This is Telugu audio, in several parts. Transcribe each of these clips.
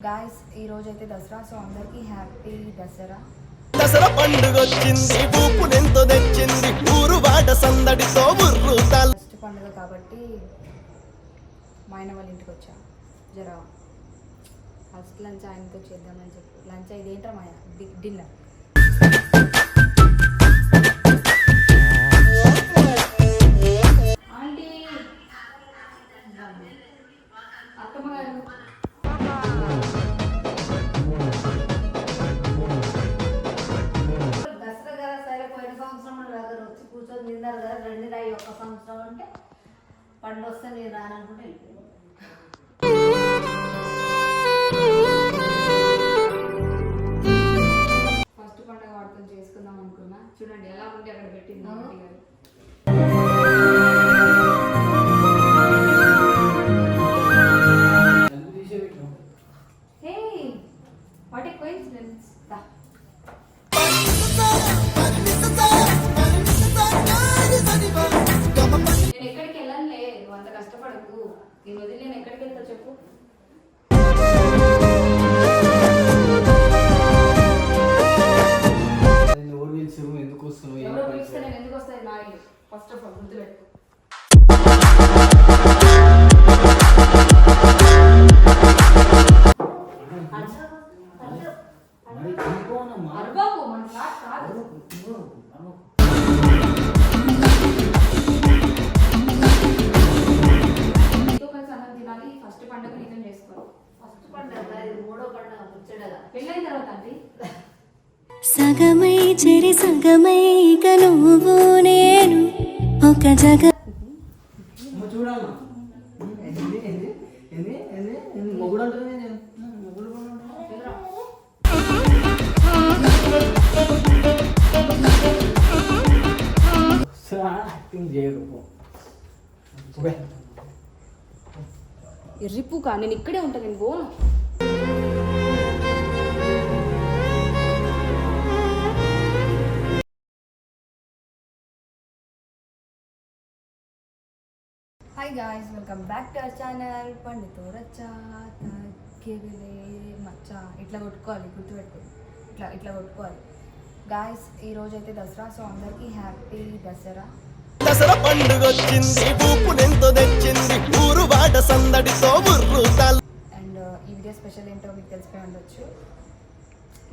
గాయస్ ఈ రోజు అయితే దసరా సో అందరికీ హ్యాపీ దసరా. దసరా పండుగొచ్చింది ఊపునెంతో తెచ్చింది. ఊరు వాడ సందడితో తల ఫస్ట్ పండుగ కాబట్టి మా ఆయన వాళ్ళ ఇంటికి వచ్చా. జర ఫస్ట్ లంచ్ ఆయనతో చేద్దామని చెప్పి లంచ్ ఇదేంట్రా మా డిన్నర్ కష్టపడకు వదిలి నేను ఎక్కడికి వెళ్తా చెప్పు? సగమై చెరి సగమై ఇక నువ్వు నేను ఒక జగ అమ్మ కానీ నేను నేను ఇక్కడే ఉంటాను నేను పోను? Hi guys welcome back to our channel పండితో రచ్చా తగ్గిలే మచ్చ ఇట్లా కొట్టుకోవాలి గుర్తుపెట్టు ఇట్లా ఇట్లా కొట్టుకోవాలి. గాయస్ ఈ రోజు అయితే దసరా సో అందరికీ హ్యాపీ దసరా. దసరా పండుగొచ్చింది ఊపునెంతో తెచ్చింది ఊరు వాడ సందడితో అండ్ ఈ వీడియో స్పెషల్ ఏంటో మీకు తెలిసిపోయి ఉండొచ్చు.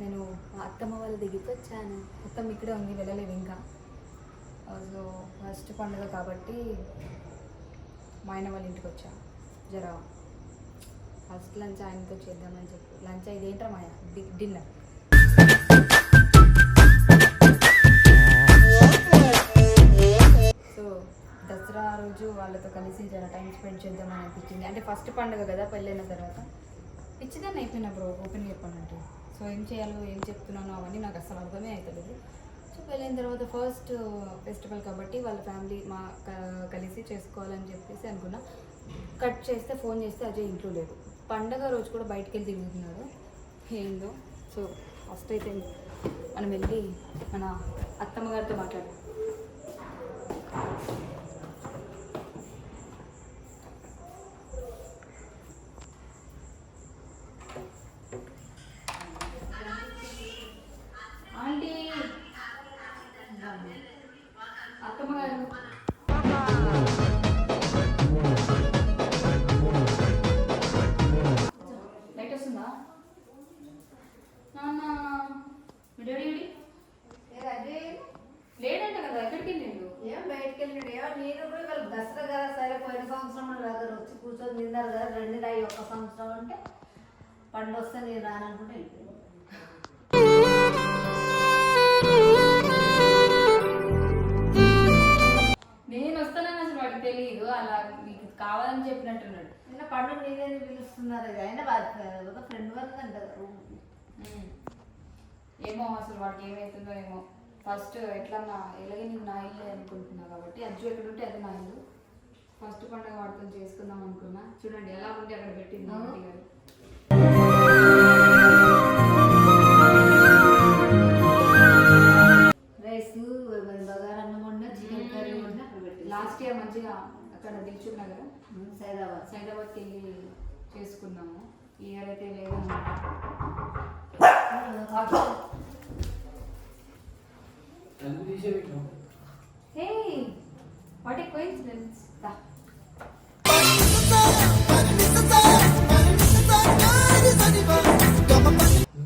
నేను అత్తమ్మ వాళ్ళ దగ్గరికి వచ్చాను. అత్తమ్మ ఇక్కడే ఉంది వెళ్ళలేదు ఇంకా. సో ఫస్ట్ పండుగ కాబట్టి మా ఆయన వాళ్ళ ఇంటికి వచ్చా. జర ఫస్ట్ లంచ్ ఆయనతో చేద్దామని చెప్పి. లంచ్ ఇదేంట్రా మా ఆయన డిన్నర్. సో దసరా రోజు వాళ్ళతో కలిసి జర టైం స్పెండ్ చేద్దామని అనిపించింది. అంటే ఫస్ట్ పండుగ కదా పెళ్ళైన తర్వాత. పిచ్చిదాన్ని అయిపోయినా బ్రో ఓపెన్ చెప్పానంటే సో ఏం చేయాలో ఏం చెప్తున్నానో అవన్నీ నాకు అసలు అర్థమే అవుతలేదు సో వెళ్ళిన తర్వాత ఫస్ట్ ఫెస్టివల్ కాబట్టి వాళ్ళ ఫ్యామిలీ మా కలిసి చేసుకోవాలని చెప్పేసి అనుకున్నా. కట్ చేస్తే ఫోన్ చేస్తే అజయ్ ఇంట్లో లేదు పండగ రోజు కూడా బయటకు వెళ్ళి తిరుగుతున్నారు ఏందో? సో ఫస్ట్ అయితే మనం వెళ్ళి మన అత్తమ్మ గారితో మాట్లాడాం లేడంట కదా ఎక్కడికి వెళ్ళిండు? ఏం బయటకు వెళ్ళాడు. ఏమో నేను కూడా వాళ్ళు దసరా కదా సరే పోయిన సంవత్సరం వచ్చి కూర్చొని తిన్నారు కదా రెండు రాయి ఒక్క సంవత్సరం అంటే పండు వస్తే నేను రాననుకుంటే వెళ్ళిపోయాను నేను వస్తానని అసలు వాడికి తెలియదు అలా మీకు కావాలని చెప్పినట్టున్నాడు. నిన్న పండు నీదేని పిలుస్తున్నారు అయినా ఫ్రెండ్ వల్ల అంటారు. ఏమో అసలు వాడికి ఏమవుతుందో ఏమో. ఫస్ట్ ఎట్లన్నా ఎలాగే నీకు నా ఇల్లు అనుకుంటున్నా కాబట్టి అజ్జు ఎక్కడ ఉంటే అది నా ఇల్లు. ఫస్ట్ పండుగ వాడుకొని చేసుకుందాం అనుకున్నా. చూడండి ఎలా ఉంటే అక్కడ పెట్టింది గారు. రైస్ మరి బగారా అన్నం వండినా చికెన్ కర్రీ వండినా అక్కడ పెట్టి లాస్ట్ ఇయర్ మంచిగా అక్కడ దిల్చుక్ నగర్ సైదాబాద్. సైదాబాద్కి వెళ్ళి చేసుకున్నాము. ఇయర్ అయితే లేదు తలుపు తీసే పెట్టు హే వాట్ ఏ కోయిన్సిడెన్స్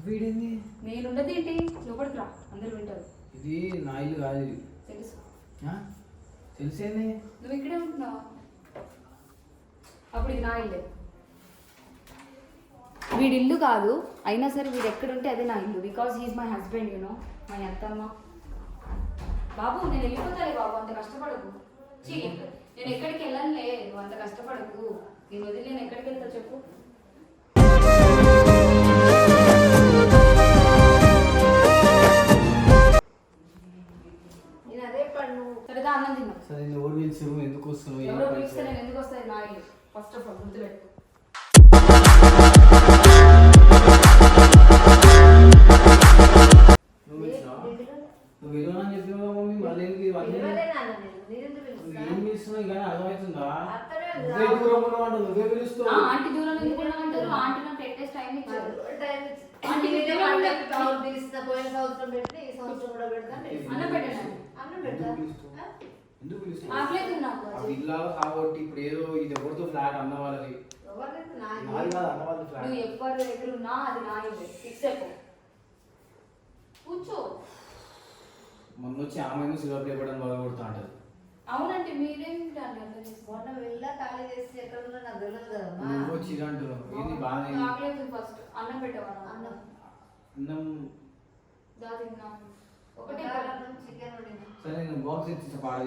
వీడింది నేను ఉండదు ఏంటి? లోపలికి రా అందరూ వింటారు. ఇది నా ఇల్లు కాదు ఇది. తెలుసు? తెలిసేంది? నువ్వు ఇక్కడే ఉంటున్నావా? అప్పుడు ఇది నా ఇల్లే. వీడి ఇల్లు కాదు అయినా సరే వీడు ఎక్కడుంటే అదే నా ఇల్లు. Because he's my husband you know my అత్తమ్మ బాబు నేను వెళ్ళిపోతాలే బాబు అంత కష్టపడకు. చీ, నేను ఎక్కడికి వెళ్ళనులే నువ్వు అంత కష్టపడకు. నేను వదిలి నేను ఎక్కడికి వెళ్తా చెప్పు. నేను అదే పండు సరేదా అన్నం తిన్నాం సరే నువ్వు ఎవరు పిలిచావు ఎందుకు వస్తున్నావు? ఏం ఎవరో పని పిలిస్తే నేను ఎందుకు వస్తాయి నా ఇల్లు. ఫస్ట్ ఆఫ్ ఆల్ గుర్తుపెట్టు నువ్వు పిలిచినావా? నువ్వు విలువనని మమ్మీ మళ్ళీ ఎందుకు ఇవన్నీ? ఏం కానీ అర్థమవుతుందా? అత్తనే నువ్వే దూరం ఉండమంటావు నువ్వే ఆ, పిలుస్తావు ఆంటీ దూరం ఆంటీ నాకు టెన్ డేస్ టైం ఇచ్చారు. టైం ఇచ్చి- ఆంటీ నేనే మీరు పండగ ఏమంటారు? కవర్ తీసిన పోయిన సంవత్సరం పెట్టి ఈ సంవత్సరం కూడా పెడతాను అన్నం పెట్టండి అన్నం పెడతా. ఎందుకు పిలుస్తావు? ఆ? ఎందుకు పిలుస్తావు? ఆకలేదు నాకు అది. ఇల్లాలో కాబట్టి ఇప్పుడు ఏదో ఇది ఎవరితో ఫ్లాట్ అన్న వాళ్ళది. ఎవరినైతే నా నాది కాదు అన్న వాళ్ళది ఫ్లాట్. నువ్వు ఎవరి దగ్గర ఉన్నా అది నా ఇల్లు ఫిక్స్ అయిపో. మొన్న వచ్చి ఆమె సిల్వర్ ప్లే బటన్ బాగా కొడుతూ ఉంటుంది అండి అర్థం చేసుకో మొన్న వెళ్ళా ఖాళీ చేసి ఎక్కడ ఉన్నా నాకు తెలియదు కదమ్మా. నువ్వు వచ్చి ఇది అంటున్నావు. ఏంది బాగా ఆకలేదు ఫస్ట్ అన్నం పెట్టవా అన్నం. అన్నం. దా తిన్నాం. ఒకటే చికెన్ వండింది సరే నేను బాక్స్ పాడ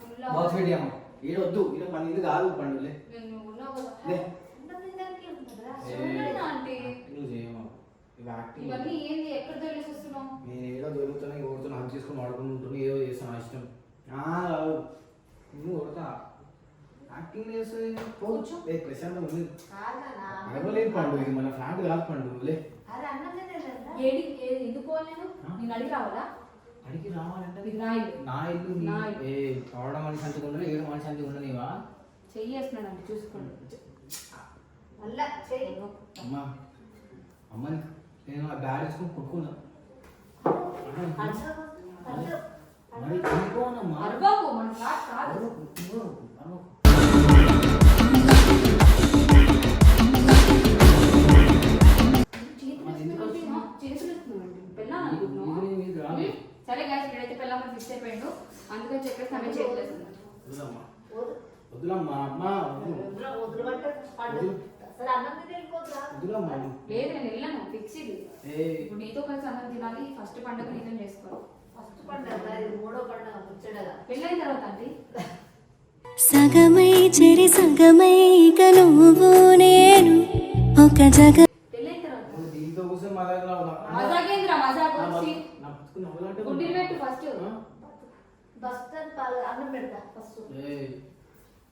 ఫుల్ బాక్స్ పెట్టాము ఈడ వద్దు ఈడ మన ఇల్లు కాదు పండులే. నేను ఉన్నావు కదా లే అన్నం తినడానికి ఉంటుందిరా ఏ, చూడండి ఆంటీ యాక్టింగ్ చేయము యాక్టింగ్ ఇవన్నీ ఏంది? ఎక్కడ తెలిసి వస్తున్నావు? నేను ఏదో దొరుకుతున్నా ఎవరితో హక్ చేసుకొని ఆడుకుంటుంటున్నా ఏదో చేస్తాను ఇష్టం. ఆ, రావు. నువ్వు కొడతా. యాక్టింగ్ చేస్తుంది కూర్చో. ఏ ప్రశాంతం ఉంది అడగలేదు పండు ఇది మన ఫ్లాట్ కాదు పండు లే. అరే అన్నం ఏడి ఎందుకు నేను? అడిగి రావాలా? అడిగి రావాలంటే ఇది నా ఇల్లు. నా ఇల్లు. ఏ ఆవిడ మనిషి అంతకు ఉండదు ఏడు మనిషి అంతకు ఉండనివా చెయ్యేస్తున్నాడు చూసుకోండి. అమ్మా అమ్మని నేను ఆ బ్యాగ్ వేసుకొని కొట్టుకున్నా. మరి మన కాదు. ఉమ్, సరే గాయస్ వీడైతే పెళ్ళామని ఫిక్స్ అయిపోయాడు. అందుకని చెప్పేసి ఆమె అమ్మ సరే అన్నం లేదు నేను వెళ్ళాను. ఫిక్స్ ఇది ఏ? ఇప్పుడు నీతో కలిసి అన్నం తినాలి ఫస్ట్ పండుగ నీతో చేసుకోవాలి. ఫస్ట్ పండుగ మూడో పండుగ ముచ్చడగా పెళ్ళైన తర్వాత అండి. సగమై చెరి సగమై ఇక నువ్వు నేను ఒక జగ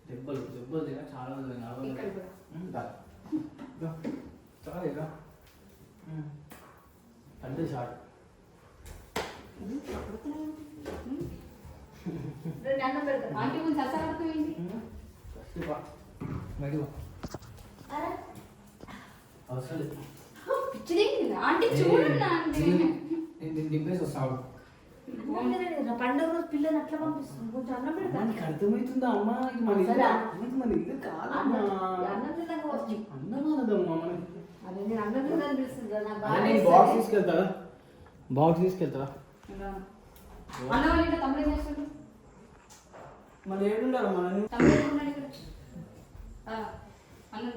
దెబ్బలు దెబ్బలు తిన చాలా చాలా. ఇక అంటే నేను దింపేసి తినలేదు. పండుగ రోజు పిల్లని అట్లా పంపిస్తుంది కొంచెం అన్నం పెడతా. నీకు అర్థమవుతుందా? అమ్మా ఇది మన ఇల్లు మన ఇల్లు కాదమ్మా. అన్నం అన్నం తిన్నాక వచ్చి అన్నం అనదమ్మా మనకి నేను బాక్స్. తీసుకెళ్తా బాక్స్ తీసుకెళ్తా మన ఏడుండాలి మన అన్నం? అన్నం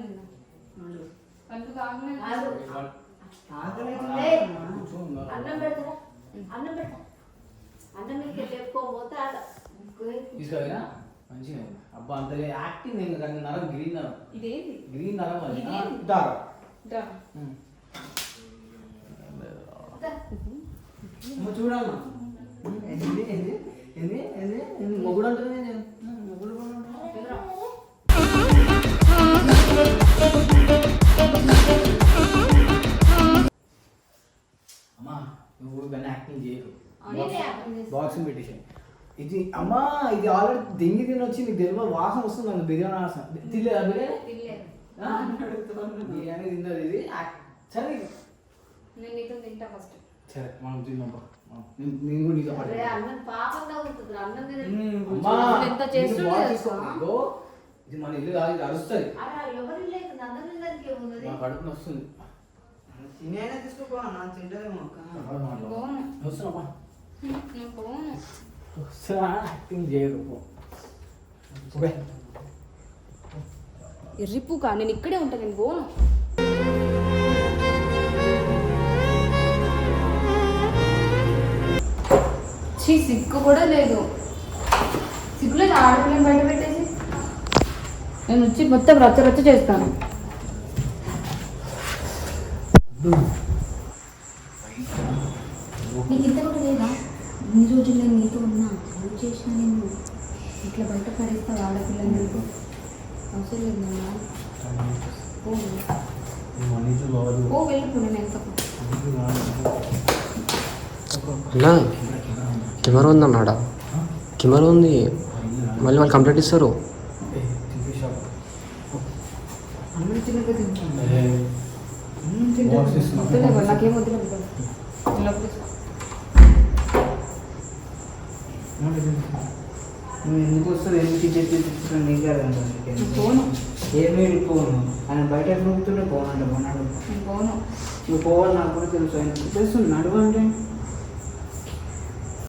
అన్నం పెడతా. మీకు మంచిగా. ఉంది. అబ్బా అంత యాక్టింగ్ నేను నరం గ్రీన్ నరం. ఇదేంటి గ్రీన్ నరం? దారా మొగుడు నేను మొగుడు. అమ్మా నువ్వు ఇవన్నీ యాక్టింగ్ చేయకు. బాక్సింగ్ పెట్టేసాను ఇది అమ్మా ఇది ఆల్రెడీ దెంగి తిని వచ్చి నీకు తెలియదు వాసన వస్తుంది నాకు బిర్యానీ వాసన తినలేదా బిర్యానీ? బిర్యానీ తిందది ఇది. ఆ, సరే నేను నీతో తింటా ఫస్ట్. సరే మనం తిందాం పా. నేను- నేను కూడా నీతో పాటు అరే అన్నం పాపం తగ్గుతుంది అన్నం ఎంత చేస్తుండే ఇది మన ఇల్లు కాదు ఇది అరుస్తుంది. నా కడుపు వస్తుంది. తినేనా తీసుకోపో నా తింటదేమో పోను. వస్తున్నా నేను యాక్టింగ్ చేయరు పో. పోయి. ఎర్రిపుకా నేను ఇక్కడే ఉంటాను నేను పోను. చీ సిగ్గు కూడా లేదు. సిగ్గులేదు ఆడపిల్లని బయట పెట్టేసి. నేను వచ్చి మొత్తం రచ్చ రచ్చ చేస్తాను. నీకు ఇంత కూడా లేదా? ఇన్ని రోజులు నేను నీతో ఉన్నా ఏం నేను ఇట్లా బయట పడేస్తా ఆడపిల్లని? నీకు అవసరం ఓ నేను అన్నా కెమెరా ఉందన్నాడా? కెమెరా ఉంది. మళ్ళీ వాళ్ళు కంప్లైంట్ ఇస్తారు. నాకేమొద్దు నువ్వు ఎందుకు వస్తుంది ఎందుకు టికెట్ తీసుకుంటాను నీకు నేను పోను. ఏమీ పోను. ఆయన బయట నూపుతుంటే పోనంట పోనాడు. పోను. నువ్వు పోవాలి నాకు కూడా తెలుసు. ఆయన తెలుసు. నడువు అంటే?